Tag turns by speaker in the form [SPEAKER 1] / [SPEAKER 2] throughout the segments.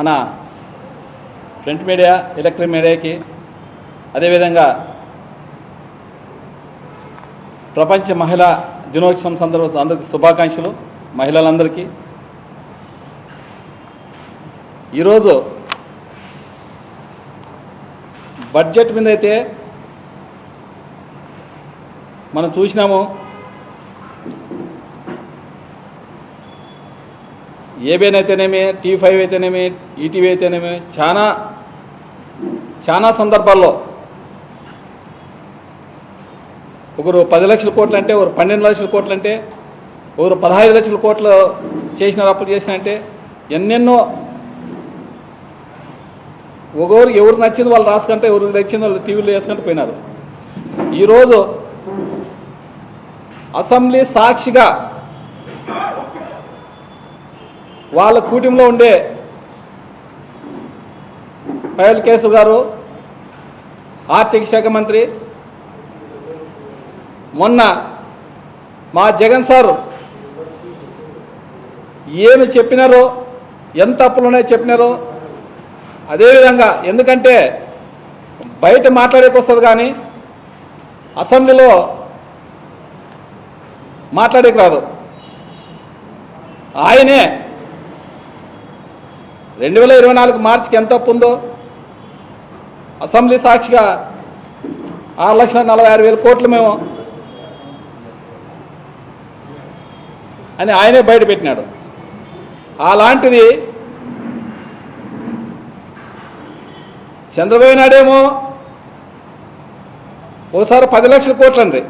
[SPEAKER 1] మన print media electric మీడియాకి అదేవిధంగా ప్రపంచ మహిళా దినోత్సవం సందర్భంగా అందరికీ శుభాకాంక్షలు మహిళలందరికీ. ఈరోజు బడ్జెట్ మీద అయితే మనం చూసినాము ఏబిఎన్ అయితేనేమి టీ ఫైవ్ అయితేనేమి ఈటీవీ అయితేనేమి చాలా చాలా సందర్భాల్లో ఒకరు పది లక్షల కోట్లు అంటే ఒకరు పన్నెండు లక్షల కోట్లు అంటే ఒకరు పదహైదు లక్షల కోట్లు చేసిన అప్పులు చేసిన అంటే ఎన్నెన్నో ఒకరు ఎవరు నచ్చింది వాళ్ళు రాసుకుంటే ఎవరికి నచ్చింది వాళ్ళు టీవీలో వేసుకుంటూ పోయినారు. ఈరోజు అసెంబ్లీ సాక్షిగా వాళ్ళ కూటమిలో ఉండే పయల్ కేసు గారు ఆర్థిక శాఖ మంత్రి మొన్న మా జగన్ సారు ఏమి చెప్పినారో ఎంత అప్పులున్నాయో చెప్పినారో అదేవిధంగా ఎందుకంటే బయట మాట్లాడేకొస్తుంది కానీ అసెంబ్లీలో మాట్లాడేకి రాదు. ఆయనే రెండు వేల ఇరవై నాలుగు మార్చికి ఎంత అప్పు ఉందో? అసెంబ్లీ సాక్షిగా ఆరు లక్షల నలభై ఆరు వేల కోట్లు మేము అని ఆయనే బయట పెట్టినాడు. అలాంటిది చంద్రబాబు నాయుడేమో ఓసారి పది లక్షల కోట్లండ్రి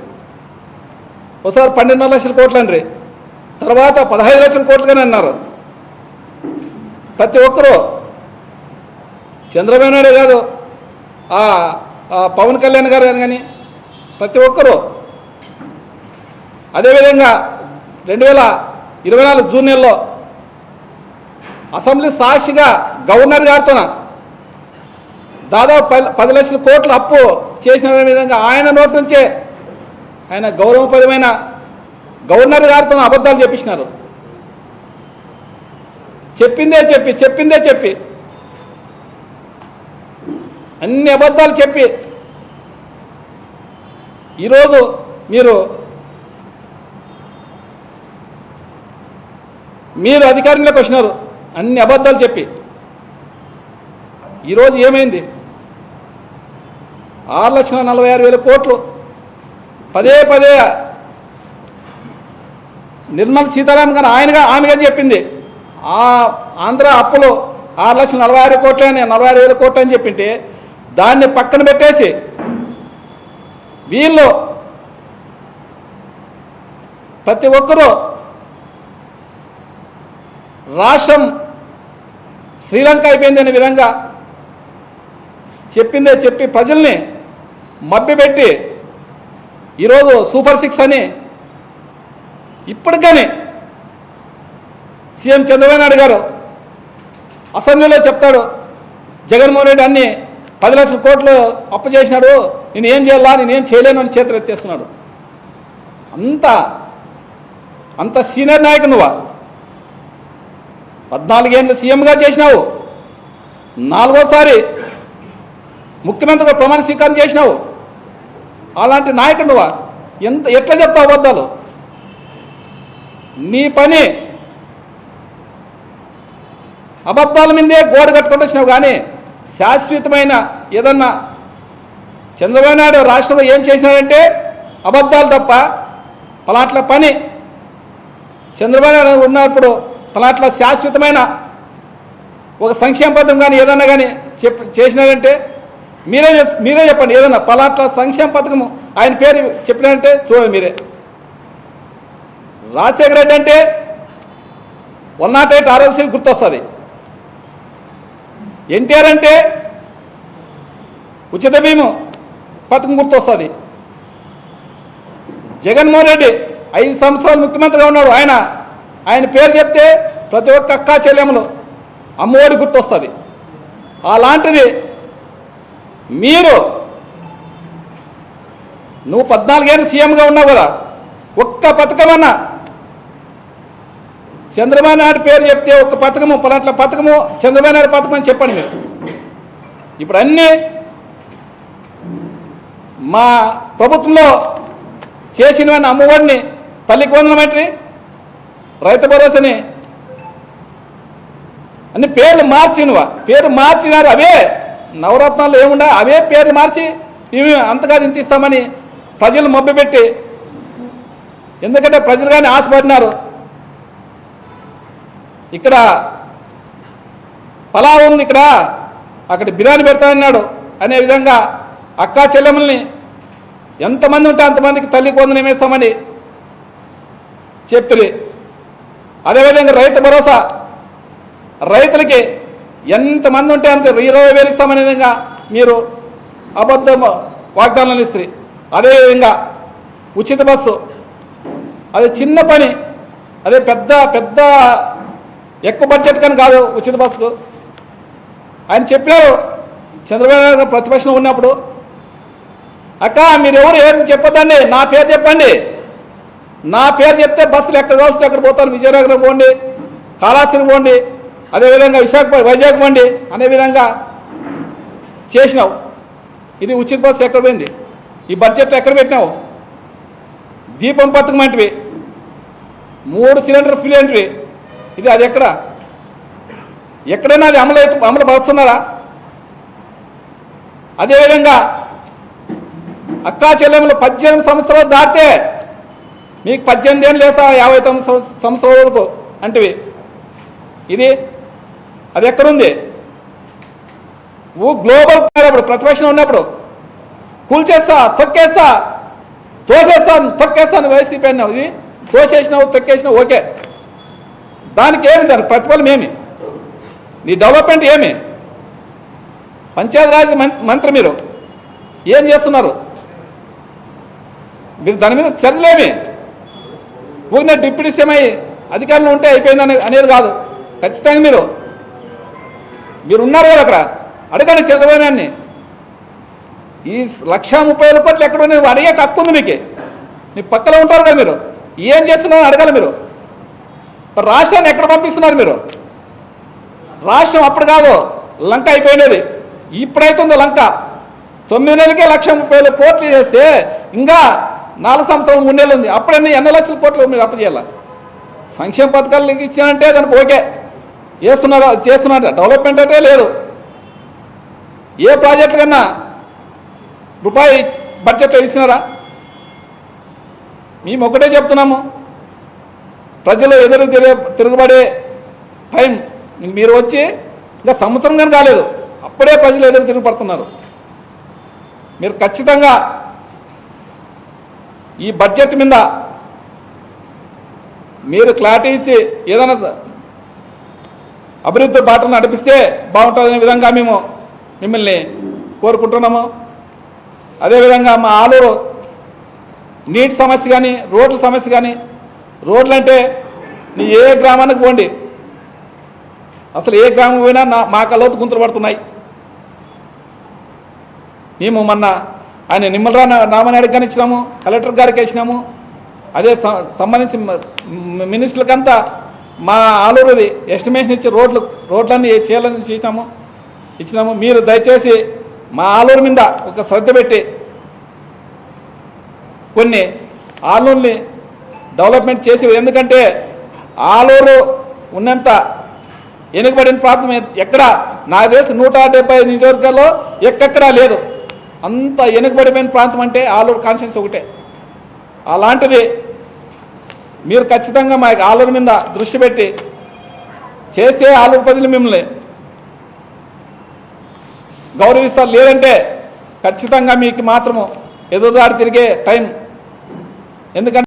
[SPEAKER 1] ఓసారి పన్నెండున్నర లక్షల కోట్లండ్రి తర్వాత పదహైదు లక్షల కోట్లుగానే అన్నారు. ప్రతి ఒక్కరూ. చంద్రబాబు నాయుడు కాదు ఆ పవన్ కళ్యాణ్ గారు కానీ ప్రతి ఒక్కరూ. అదేవిధంగా రెండు వేల ఇరవై నాలుగు జూన్ నెలలో అసెంబ్లీ సాక్షిగా గవర్నర్ గారితో దాదాపు పది లక్షల కోట్ల అప్పు చేసిన విధంగా ఆయన నోటి నుంచే ఆయన గౌరవపదమైన గవర్నర్ గారితో అబద్ధాలు చెప్పించినారు చెప్పిందే చెప్పి చెప్పిందే చెప్పి. అన్ని అబద్ధాలు చెప్పి. ఈరోజు మీరు మీరు అధికారంలోకి వచ్చినారు అన్ని అబద్ధాలు చెప్పి. ఈరోజు ఏమైంది? ఆరు లక్షల నలభై ఆరు వేల కోట్లు పదే పదే నిర్మల్ సీతారామన్ గారు ఆయనగా ఆమెగా చెప్పింది. ఆ ఆంధ్ర అప్పులు ఆరు లక్షల నలభై ఆరు కోట్లే అని నలభై ఆరు వేల కోట్లు అని చెప్పింటే దాన్ని పక్కన పెట్టేసి వీళ్ళు ప్రతి ఒక్కరూ రాష్ట్రం శ్రీలంక అయిపోయింది అనే విధంగా చెప్పిందే చెప్పి ప్రజల్ని మభ్యపెట్టి ఈరోజు సూపర్ సిక్స్ అని ఇప్పటికని సీఎం చంద్రబాబు నాయుడు గారు అసెంబ్లీలో చెప్తాడు జగన్మోహన్ రెడ్డి అన్ని పది లక్షల కోట్లు అప్పు చేసినాడు నేను ఏం చేయాలా నేనేం చేయలేను అని చేతులు ఎత్తేస్తున్నాడు. అంత అంత సీనియర్ నాయకు నువ్వా. పద్నాలుగేళ్ళు సీఎంగా చేసినావు. నాలుగోసారి ముఖ్యమంత్రిగా ప్రమాణ స్వీకారం చేసినావు. అలాంటి నాయకుడు నువ్వా. ఎంత ఎట్లా చెప్తావు అబద్ధాలు? నీ పని అబద్ధాల మీదే గోడ కట్టుకుంటూ వచ్చినావు కానీ శాశ్వతమైన ఏదన్నా చంద్రబాబు నాయుడు రాష్ట్రంలో ఏం చేసినాడంటే అబద్ధాలు తప్ప పలాట్ల పని. చంద్రబాబు నాయుడు ఉన్నప్పుడు పలాట్ల శాశ్వతమైన ఒక సంక్షేమ పథకం కానీ ఏదన్నా కానీ చెప్ చేసినాడంటే మీరే మీరే చెప్పండి ఏదన్నా పలాట్ల సంక్షేమ పథకము ఆయన పేరు చెప్పినారంటే చూడండి మీరే. రాజశేఖర రెడ్డి అంటే వన్ నాట్ ఎయిట్ ఆరోగ్యశ్రీ గుర్తొస్తుంది. ఎన్టీఆర్ అంటే ఉచిత బీము పథకం గుర్తొస్తుంది. జగన్మోహన్ రెడ్డి ఐదు సంవత్సరాలు ముఖ్యమంత్రిగా ఉన్నాడు ఆయన. ఆయన పేరు చెప్తే ప్రతి ఒక్క అక్కా చెల్లెములు అమ్మఒడి గుర్తొస్తుంది. అలాంటిది మీరు నువ్వు పద్నాలుగేళ్ళు సీఎంగా ఉన్నావు కదా ఒక్క పథకమన్నా చంద్రబాబు నాయుడు పేరు చెప్తే ఒక పథకము పలాట్ల పథకము చంద్రబాబు నాయుడు పథకం అని చెప్పండి మీరు. ఇప్పుడు అన్నీ మా ప్రభుత్వంలో చేసినవన్నీ అమ్మఒడిని తల్లికి వందనమేంటి రైతు భరోసాని. అన్ని పేర్లు మార్చినవా పేరు మార్చినారు అవే నవరత్నాలు ఏముండా అవే పేర్లు మార్చి ఇవి అంతగా ఇంతిస్తామని ప్రజలు ప్రజలు పెట్టి ఎందుకంటే ప్రజలు కానీ ఆశపడినారు. ఇక్కడ పలావ్ ఉంది ఇక్కడ అక్కడ బిర్యానీ పెడతా అన్నాడు. అనే విధంగా అక్కా చెల్లెమ్మల్ని ఎంతమంది ఉంటే అంతమందికి తల్లి కొందని వేస్తామని చెప్తుంది అదేవిధంగా రైతు భరోసా. రైతులకి ఎంతమంది ఉంటే అంత ఇరవై వేలు ఇస్తామనే విధంగా మీరు అబద్ధం వాగ్దానాలు ఇస్తుంది అదేవిధంగా ఉచిత బస్సు. అది చిన్న పని. అదే పెద్ద పెద్ద ఎక్కువ బడ్జెట్ కానీ కాదు ఉచిత బస్సుకు ఆయన చెప్పారు చంద్రబాబు నాయుడు ఉన్నప్పుడు అక్క మీరు ఎవరు ఏం చెప్పొద్దండి? నా పేరు చెప్పండి. నా పేరు చెప్తే బస్సులు ఎక్కడ కావచ్చు అక్కడ పోతాను విజయనగరం పోండి కాళాస్తిని పోండి అదేవిధంగా విశాఖపట్నం వైజాగ్ పోండి అనే విధంగా చేసినావు. ఇది ఉచిత బస్సు ఎక్కడ పోయింది? ఈ బడ్జెట్ ఎక్కడ పెట్టినావు? దీపం పథకం అంటివి మూడు సిలిండర్ ఫ్రీ అంటివి ఇది అది ఎక్కడ? ఎక్కడైనా అది అమలు అమలు పరుస్తున్నారా? అదేవిధంగా అక్కా చెల్లెములు పద్దెనిమిది సంవత్సరాలు దాటితే మీకు పద్దెనిమిది ఏళ్ళు లేసా యాభై తొమ్మిది సంవత్సరాల వరకు అంటివి. ఇది అది ఎక్కడుంది? ఊ గ్లోబల్ అప్పుడు ప్రతిపక్షం ఉన్నప్పుడు. కూల్చేస్తా తొక్కేస్తా తోసేస్తాను తొక్కేస్తాను వైసీపీ అన్నావు. ఇది తోసేసినావు తొక్కేసినావు ఓకే. దానికి ఏమి దాని ప్రతిఫలం ఏమి? నీ డెవలప్మెంట్ ఏమి? పంచాయతీరాజ్ మం- మంత్రి మీరు ఏం చేస్తున్నారు? మీరు దాని మీద చర్యలేమి ఊరిన డిప్యూటీ సీఎం అయ్యి అధికారంలో ఉంటే అయిపోయిందని అనేది కాదు. ఖచ్చితంగా మీరు మీరు ఉన్నారు కదా అక్కడ. అడగండి చంద్రబాబు ఈ లక్ష ముప్పై వేల కోట్లు ఎక్కడ ఉన్నాయి? అడిగే హక్కు ఉంది మీకు. మీ పక్కలో ఉంటారు కదా మీరు. ఏం చేస్తున్నారో అడగాలి మీరు. మరి రాష్ట్రాన్ని ఎక్కడ పంపిస్తున్నారు మీరు? రాష్ట్రం అప్పుడు కాదు లంక అయిపోయినది. ఇప్పుడైతుందో లంక. తొమ్మిది నెలలకే లక్ష ముప్పై వేల కోట్లు చేస్తే ఇంకా నాలుగు సంవత్సరాలు మూడు నెలలు ఉంది. అప్పుడన్నీ ఎన్ని లక్షల కోట్లు మీరు అప్పు చేయాలి? సంక్షేమ పథకాలు ఇచ్చానంటే దానికి ఓకే. చేస్తున్నారా చేస్తున్నారట డెవలప్మెంట్ అంటే లేదు. ఏ ప్రాజెక్టు కన్నా రూపాయి బడ్జెట్లో ఇచ్చినారా మేము ఒకటే చెప్తున్నాము. ప్రజలు ఎదురు తిరిగే తిరుగుబడే టైం. మీరు వచ్చి ఇంకా సంవత్సరం కానీ కాలేదు. అప్పుడే ప్రజలు ఎదురు తిరుగుపడుతున్నారు మీరు ఖచ్చితంగా ఈ బడ్జెట్ మీద మీరు క్లారిటీ ఇచ్చి ఏదైనా అభివృద్ధి బాటను నడిపిస్తే బాగుంటుందనే విధంగా మేము మిమ్మల్ని కోరుకుంటున్నాము. అదేవిధంగా మా ఆలూరు నీటి సమస్య కానీ రోడ్ల సమస్య కానీ రోడ్లు అంటే నీ ఏ గ్రామానికి పోండి. అసలు ఏ గ్రామం పోయినా నా మా కలోతు గుంతలు పడుతున్నాయి. మేము మొన్న ఆయన నిమ్మలరా నామనాయుడికి కానీ ఇచ్చినాము కలెక్టర్ గారికి ఇచ్చినాము అదే సంబంధించి మినిస్టర్లకంతా మా ఆలూరుది ఎస్టిమేషన్ ఇచ్చి రోడ్లు రోడ్లన్నీ చేయాలని చేసినాము ఇచ్చినాము. మీరు దయచేసి మా ఆలూరు మీద ఒక శ్రద్ధ పెట్టి కొన్ని ఆలూరుని డెవలప్మెంట్ చేసి ఎందుకంటే ఆలూరు ఉన్నంత వెనుకబడిన ప్రాంతం ఎక్కడ? నాకు తెలిసి నూట డెబ్బై నియోజకవర్గాల్లో ఎక్కడా లేదు. అంత వెనుకబడిపోయిన ప్రాంతం అంటే ఆలూరు కాన్షియన్స్ ఒకటే. అలాంటిది మీరు ఖచ్చితంగా మా ఆలూరు మీద దృష్టి పెట్టి చేస్తే ఆలూరు ప్రజలు మిమ్మల్ని గౌరవిస్తారు. లేదంటే ఖచ్చితంగా మీకు మాత్రము ఎదురుదాడి తిరిగే టైం. ఎందుకంటే